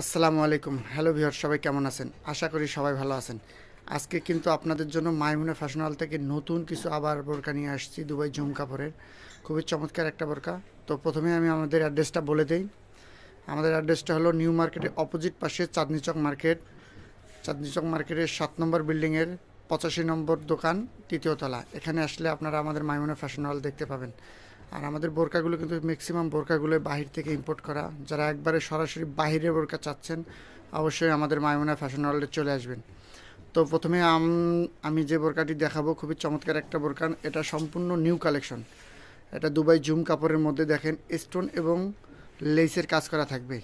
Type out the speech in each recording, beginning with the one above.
আসসালামু আলাইকুম। Hello viewer সবাই কেমন আছেন? আশা করি সবাই ভালো আছেন। আজকে কিন্তু আপনাদের জন্য মাইমুনা ফ্যাশন হল থেকে নতুন কিছু আবার বোরকা নিয়ে আসছি, দুবাই জুম কাপড়ের। খুবই চমৎকার একটা বোরকা। তো প্রথমে আমি আমাদের অ্যাড্রেসটা বলে দিই। আমাদের অ্যাড্রেসটা হলো নিউ মার্কেটের অপোজিট পাশে চাঁদনি চক মার্কেট। চাঁদনি চক মার্কেটের সাত নম্বর বিল্ডিংয়ের পঁচাশি নম্বর দোকান, তৃতীয় তলা। এখানে আসলে আপনারা আমাদের মাইমুনা ফ্যাশন হল দেখতে পাবেন। আর আমাদের বোরকাগুলো কিন্তু ম্যাক্সিমাম বোরকাগুলো বাহির থেকে ইম্পোর্ট করা। যারা একবারে সরাসরি বাহিরের বোরকা চাচ্ছেন, অবশ্যই আমাদের মাইমুনা ফ্যাশন হলে চলে আসবেন। তো প্রথমে আমি যে বোরকাটি দেখাবো, খুবই চমৎকার একটা বোরকা। এটা সম্পূর্ণ নিউ কালেকশন এটা দুবাই জুম কাপড়ের মধ্যে দেখেন স্টোন এবং লেসের কাজ করা থাকবে।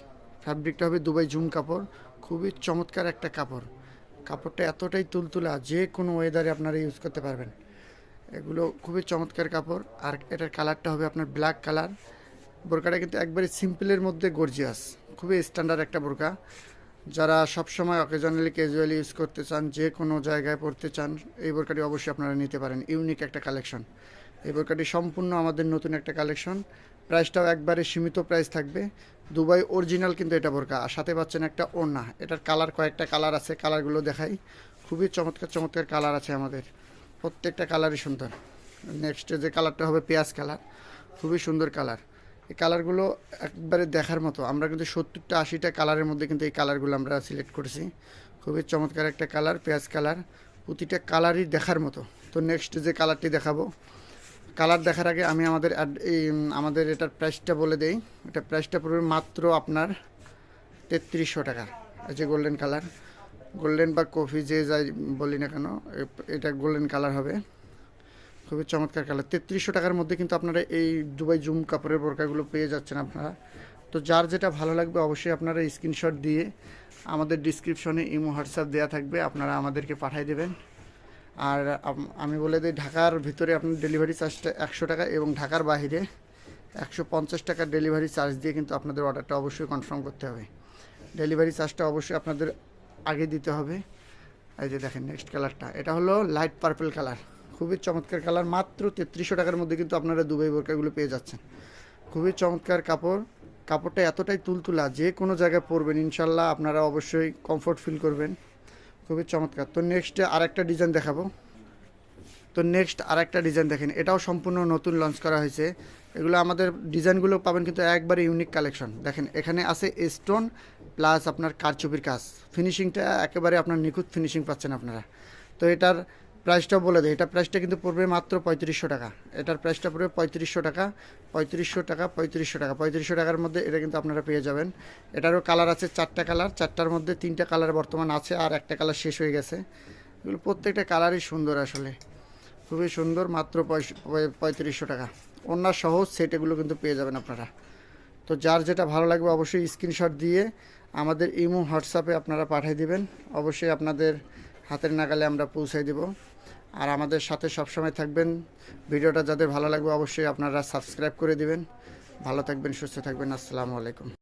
ফ্যাব্রিকটা হবে দুবাই জুম কাপড়। খুবই চমৎকার একটা কাপড়। কাপড়টা এতটাই তুলতুলা, যে কোনো ওয়েদারে আপনারা ইউজ করতে পারবেন। এগুলো খুবই চমৎকার কাপড়। আর এটার কালারটা হবে আপনার ব্ল্যাক কালার বোরকাটা কিন্তু একবারে সিম্পলের মধ্যে গর্জিয়াস খুবই স্ট্যান্ডার্ড একটা বোরকা। যারা সবসময় অকেজনালি ক্যাজুয়ালি ইউজ করতে চান, যে কোনো জায়গায় পড়তে চান, এই বোরকাটি অবশ্যই আপনারা নিতে পারেন। ইউনিক একটা কালেকশন এই বোরকাটি সম্পূর্ণ আমাদের নতুন একটা কালেকশন প্রাইসটাও একবারে সীমিত প্রাইস থাকবে। দুবাই অরিজিনাল কিন্তু এটা বোরকা। আর সাথে পাচ্ছেন একটা ওড়না। এটার কালার কয়েকটা কালার আছে কালারগুলো দেখাই। খুবই চমৎকার চমৎকার কালার আছে আমাদের। প্রত্যেকটা কালারই সুন্দর। নেক্সট যে কালারটা হবে পেঁয়াজ কালার খুবই সুন্দর কালার এই কালারগুলো একবারে দেখার মতো। আমরা কিন্তু সত্তরটা, আশিটা কালারের মধ্যে কিন্তু এই কালারগুলো আমরা সিলেক্ট করেছি। খুবই চমৎকার একটা কালার পেঁয়াজ কালার প্রতিটা কালারই দেখার মতো। তো নেক্সট যে কালারটি দেখাবো। কালার দেখার আগে আমি আমাদের আমাদের এটার প্রাইসটা বলে দেই। এটা প্রাইসটা পড়বে মাত্র আপনার তেত্রিশশো টাকা। এই যে গোল্ডেন কালার গোল্ডেন বা কফি যে যাই বলি না কেন এটা গোল্ডেন কালার হবে। খুবই চমৎকার কালার। তেত্রিশশো টাকার মধ্যে কিন্তু আপনারা এই দুবাই জুম কাপড়ের বোরকাগুলো পেয়ে যাচ্ছেন আপনারা। তো যার যেটা ভালো লাগবে অবশ্যই আপনারা স্ক্রিনশট দিয়ে আমাদের ডিসক্রিপশনে ইমো, হোয়াটসঅ্যাপ দেওয়া থাকবে, আপনারা আমাদেরকে পাঠিয়ে দেবেন। আর আমি বলে দিই, ঢাকার ভিতরে আপনার ডেলিভারি চার্জটা একশো টাকা এবং ঢাকার বাইরে একশো পঞ্চাশ টাকার ডেলিভারি চার্জ দিয়ে কিন্তু আপনাদের অর্ডারটা অবশ্যই কনফার্ম করতে হবে। ডেলিভারি চার্জটা অবশ্যই আপনাদের আগে দিতে হবে। এই যে দেখেন নেক্সট কালারটা এটা হলো লাইট পার্পল কালার খুবই চমৎকার কালার মাত্র তেত্রিশশো টাকার মধ্যে কিন্তু আপনারা দুবাই বোরকাগুলো পেয়ে যাচ্ছেন। খুবই চমৎকার কাপড়। কাপড়টা এতটাই তুলতুলা, যে কোনো জায়গায় পরবেন, ইনশাল্লাহ আপনারা অবশ্যই কমফোর্ট ফিল করবেন। খুবই চমৎকার। তো নেক্সট আরেকটা ডিজাইন দেখাবো। তো নেক্সট আরেকটা ডিজাইন দেখেন। এটাও সম্পূর্ণ নতুন লঞ্চ করা হয়েছে। এগুলো আমাদের ডিজাইনগুলো পাবেন কিন্তু একবারে ইউনিক কালেকশন দেখেন, এখানে আছে স্টোন প্লাস আপনার কারচুপির কাজ। ফিনিশিংটা একেবারে আপনার নিখুঁত ফিনিশিং পাচ্ছেন আপনারা। তো এটার প্রাইসটাও বলে দেয় এটার প্রাইসটা কিন্তু পড়বে মাত্র পঁয়ত্রিশশো টাকা। এটার প্রাইসটা পড়বে পঁয়ত্রিশশো টাকা। পঁয়ত্রিশশো টাকা পঁয়ত্রিশশো টাকা। পঁয়ত্রিশশো টাকার মধ্যে এটা কিন্তু আপনারা পেয়ে যাবেন। এটারও কালার আছে চারটা কালার চারটার মধ্যে তিনটা কালার বর্তমান আছে আর একটা কালার শেষ হয়ে গেছে। এগুলো প্রত্যেকটা কালারই সুন্দর আসলে। খুবই সুন্দর, মাত্র পঁয়ত্রিশশো টাকা। অন্য সহজ সেট এগুলো কিন্তু পেয়ে যাবেন আপনারা। তো যার যেটা ভালো লাগবে অবশ্যই স্ক্রিনশট দিয়ে আমাদের ইমো, হোয়াটসঅ্যাপে আপনারা পাঠিয়ে দিবেন। অবশ্যই আপনাদের হাতের নাগালে আমরা পৌঁছে দেব। আর আমাদের সাথে সবসময় থাকবেন। ভিডিওটা যাদের ভালো লাগবে অবশ্যই আপনারা সাবস্ক্রাইব করে দিবেন। ভালো থাকবেন, সুস্থ থাকবেন। আসসালামু আলাইকুম।